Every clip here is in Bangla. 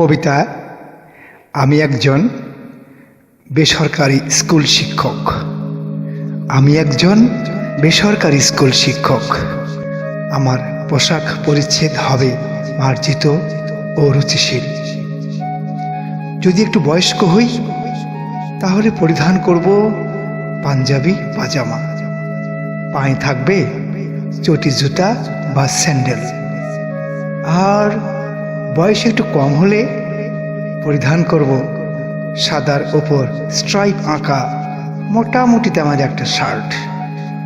কবিতা, আমি একজন বেসরকারি স্কুল শিক্ষক। আমি একজন বেসরকারি স্কুল শিক্ষক। আমার পোশাক পরিচ্ছেদ হবে মার্জিত ও রুচিশীল। যদি একটু বয়স্ক হই, তাহলে পরিধান করব পাঞ্জাবি, পাজামা। পায়ে থাকবে চটি জুতা বা স্যান্ডেল। আর বয়স একটু কম হলে পরিধান করব সাদার ওপর স্ট্রাইপ আঁকা, মোটামুটি তেমন একটা শার্ট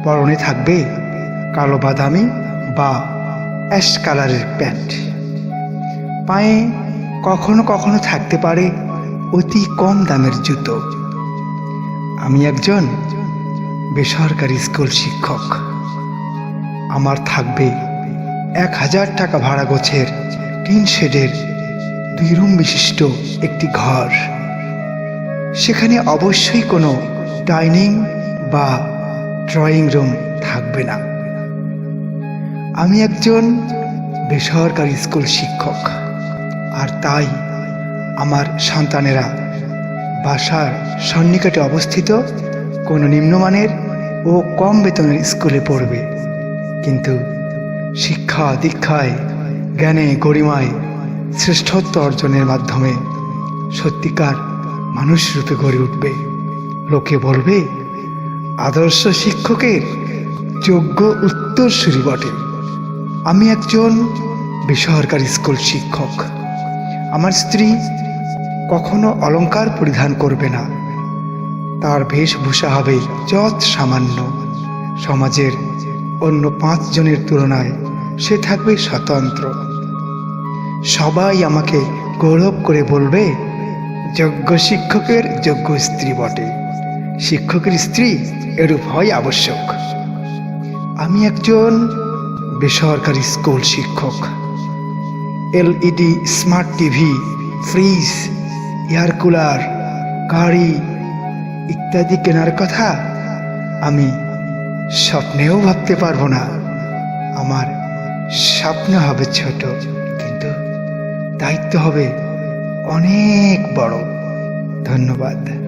পরনে থাকবে কালো বাদামি বা অ্যাশ কালারের প্যান্ট। পায়ে কখনো কখনো থাকতে পারে অতি কম দামের জুতো। আমি একজন বেসরকারি স্কুল শিক্ষক। আমার থাকবে এক হাজার টাকা ভাড়া গোছের টিন শেডের দুই রুম বিশিষ্ট একটি ঘর। সেখানে অবশ্যই কোনো ডাইনিং বা ড্রয়িং রুম থাকবে না। আমি একজন বেসরকারি স্কুল শিক্ষক, আর তাই আমার সন্তানেরা বাসার সন্নিকটে অবস্থিত কোনো নিম্নমানের ও কম বেতনের স্কুলে পড়বে। কিন্তু শিক্ষা দীক্ষায় জ্ঞানে গরিমায় শ্রেষ্ঠত্ব অর্জনের মাধ্যমে সত্যিকার মানুষ রূপে গড়ে উঠবে। লোকে বলবে, আদর্শ শিক্ষকের যোগ্য উত্তরসূরি বটে। আমি একজন বেসরকারি স্কুল শিক্ষক। আমার স্ত্রী কখনো অলংকার পরিধান করবে না। তার বেশভূষা হবে যৎ সামান্য সমাজের অন্য পাঁচজনের তুলনায় সে থাকবে স্বতন্ত্র। সবাই আমাকে গৌরব করে বলবে, যোগ্য শিক্ষকের যোগ্য স্ত্রী বটে। শিক্ষকের স্ত্রী এরূপ হয় আবশ্যক। আমি একজন বেসরকারি স্কুল শিক্ষক। LED, smart TV, fridge, air cooler, গাড়ি ইত্যাদি কেনার কথা আমি স্বপ্নেও ভাবতে পারব না। আমার স্বপ্ন হবে ছোট কিন্তু দায়িত্ব হবে অনেক বড়। ধন্যবাদ।